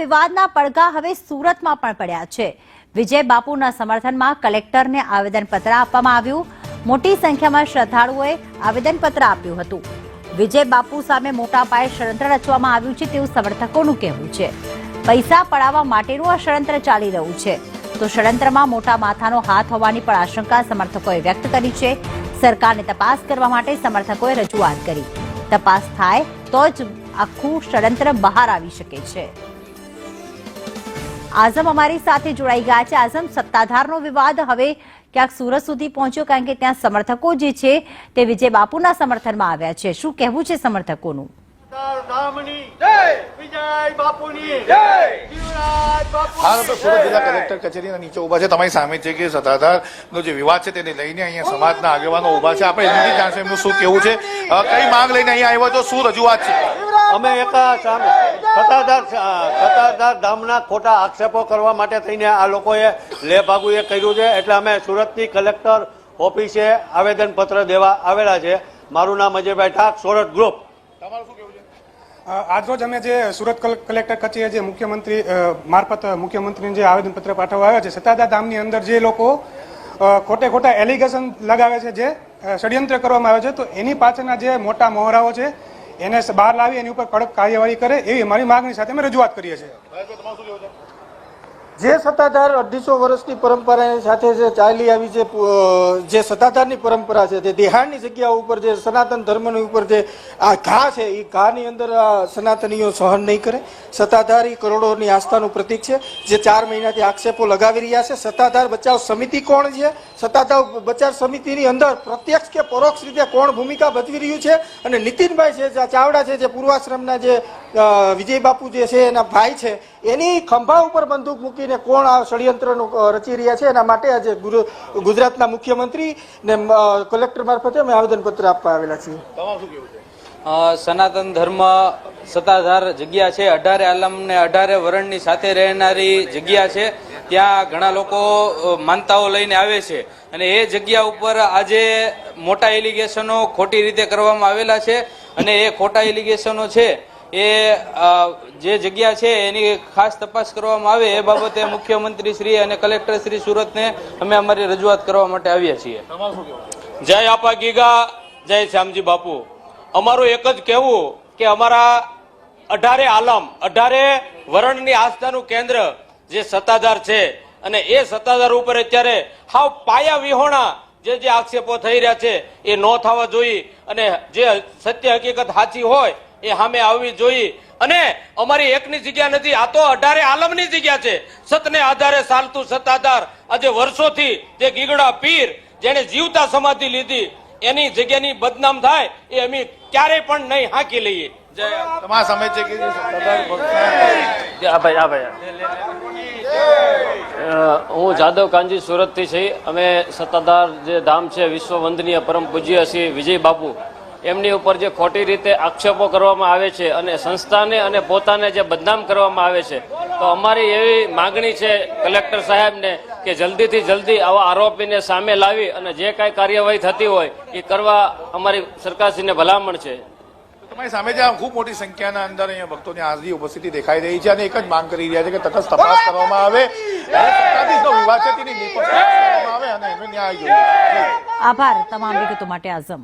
વિવાદના પડઘા હવે સુરતમાં પણ પડ્યા છે. વિજય બાપુના સમર્થનમાં કલેક્ટરને આવેદનપત્ર આપવામાં આવ્યું. મોટી સંખ્યામાં શ્રદ્ધાળુઓએ આવેદનપત્ર આપ્યું હતું. વિજય બાપુ સામે મોટા પાયે ષડયંત્ર રચવામાં આવ્યું છે તેવું સમર્થકોનું કહેવું છે. પૈસા પડાવવા માટેનું આ ષડયંત્ર ચાલી રહ્યું છે. તો ષડયંત્રમાં મોટા માથાનો હાથ હોવાની પણ આશંકા સમર્થકોએ વ્યક્ત કરી છે. સરકારને તપાસ કરવા માટે સમર્થકોએ રજૂઆત કરી. તપાસ થાય તો જ આખું ષડયંત્ર બહાર આવી શકે છે. આઝમ અમારી સાથે જોડાઈ ગયા છે. આઝમ સત્તાધારનો વિવાદ હવે ક્યાંક સુરત સુધી પહોંચ્યો કારણ કે ત્યાં સમર્થકો જે છે તે વિજય બાપુના સમર્થનમાં આવ્યા છે. શું કહેવું છે સમર્થકોનું? ધામની જય! વિજય બાપુની જય! જીવરાજ બાપુ હાલ આપણે સુરત જિલ્લા કલેક્ટર કચેરીના નીચે ઊભા છે. તમારી સામે છે કે સત્તાધારનો જે વિવાદ છે તેને લઈને અહીંયા સમાજના આગેવાનો ઊભા છે. આપણે એમની જાણશે એમનું શું કેવું છે. કઈ માંગ લઈને અહીંયા આવ્યો છો? શું રજૂઆત છે? અમે એક સામે સત્તાધાર સત્તાધાર ધામના ખોટા આક્ષેપો કરવા માટે થઈને આ લોકોએ લે ભાગુએ કર્યું છે. એટલે અમે સુરતની કલેક્ટર ઓફિસે આવેદનપત્ર દેવા આવેલા છે. મારું નામ અજયભાઈ ઠાક, સોરઠ ગ્રુપ. તમારું શું આજરોજ અમે જે સુરત કલ- કલેક્ટર કચેરીએ જે મુખ્યમંત્રી મારફત મુખ્યમંત્રીને જે આવેદનપત્ર પાઠવવા આવ્યા છે, સત્તાધાર ધામની અંદર જે લોકો ખોટે ખોટા એલિગેશન લગાવે છે, જે ષડયંત્ર કરવામાં આવે છે, તો એની પાછળના જે મોટા મોહરાઓ છે એને બહાર લાવી, એની ઉપર કડક કાર્યવાહી કરે, એવી અમારી માગણી સાથે અમે રજૂઆત કરીએ છીએ મહેશભાઈ, તમારું શું કેવું છે જે સત્તાધાર અઢીસો વર્ષની પરંપરા સાથે જે ચાલી આવી છે જે સત્તાધારની પરંપરા છે, તે દેહાડની જગ્યા ઉપર જે સનાતન ધર્મની ઉપર જે આ ઘા છે એ ઘાની અંદર સનાતનીઓ સહન નહીં કરે. સત્તાધાર એ કરોડોની આસ્થાનું પ્રતીક છે. જે ચાર મહિનાથી આક્ષેપો લગાવી રહ્યા છે. સત્તાધાર બચાવ સમિતિ કોણ છે? સત્તાધાર બચાવ સમિતિની અંદર પ્રત્યક્ષ કે પરોક્ષ રીતે કોણ ભૂમિકા ભજવી રહ્યું છે? અને નીતિનભાઈ છે ચાવડા છે, જે પૂર્વાશ્રમના જે વિજય બાપુ જે છે, એના ભાઈ છે, એની ખંભા ઉપર બંદૂક મૂકીને કોણ આ ષડયંત્રનું રચી રહ્યા છે એના માટે આજે ગુરુ- ગુજરાતના મુખ્યમંત્રી ને કલેક્ટર મારફતે અમે આવેદનપત્ર આપવા આવેલા છીએ. તમારું શું કેવું છે? સનાતન ધર્મ સત્તાધાર જગ્યા છે. અઢારે આલમ ને અઢારે વરણની સાથે રહેનારી જગ્યા છે. ત્યાં ઘણા લોકો માનતાઓ લઈને આવે છે. અને એ જગ્યા ઉપર આજે મોટા એલિગેશનો ખોટી રીતે કરવામાં આવેલા છે. અને એ ખોટા એલિગેશનો છે. એ જે જગ્યા છે એની ખાસ તપાસ કરવામાં આવે એ બાબતે મુખ્યમંત્રી શ્રી અને કલેક્ટર શ્રી સુરતને અમે અમારી રજૂઆત કરવા માટે આવ્યા છીએ. જય આપા ગીગા, જય શ્યામજી બાપુ. અમારું એક જ કહેવું કે અમારા અઢારે આલમ, અઢારે વરણની આસ્થાનું કેન્દ્ર જે સત્તાધાર છે અને એ સત્તાધાર ઉપર અત્યારે હાવ પાયા વિહોણા જે જે આક્ષેપો થઈ રહ્યા છે એ ન થવા જોઈએ અને જે સત્ય હકીકત સાચી હોય એ સામે આવવી જોઈએ. અને અમારી એકની જગ્યા નથી આ તો અઢારે આલમની જગ્યા છે. સતને આધારે ચાલતું સત્તાધાર આજે વર્ષોથી જે ગીગડા પીર જેને જીવતા સમાધિ લીધી એની જગ્યાની બદનામ થાય એ અમે ક્યારેય પણ નહીં હાંકી લઈએ. તમારા સામે છે કે જે સત્તાધાર પક્ષના આ ભાઈ આ ભાઈ. અ, હું જાદવ કાંજી સુરતથી છીએ અમે સત્તાધાર જે ધામ છે વિશ્વ વંદનીય પરમ પૂજ્ય શ્રી વિજય બાપુ એમની ઉપર જે ખોટી રીતે આક્ષેપો કરવામાં આવે છે અને સંસ્થાને અને પોતાને જે બદનામ કરવામાં આવે છે તો અમારી એવી માગણી છે કલેક્ટર સાહેબને કે જલ્દીથી જલ્દી આવા આરોપીને સામે લાવી અને જે કાંઈ કાર્યવાહી થતી હોય એ કરવા અમારી સરકારશ્રીને ભલામણ છે. તમારી સામે જે ખૂબ મોટી સંખ્યાના અંદર અહીંયા ભક્તોની હાજરી ઉપસ્થિતિ દેખાઈ રહી છે અને એક જ માંગ કરી રહ્યા છે કે તટસ્થ તપાસ કરવામાં આવે. વિવાદ છે તેની નિષ્પક્ષ કરવામાં આવે અને એનો ન્યાય જોઈએ. આભાર તમામ વિગતો માટે આઝમ.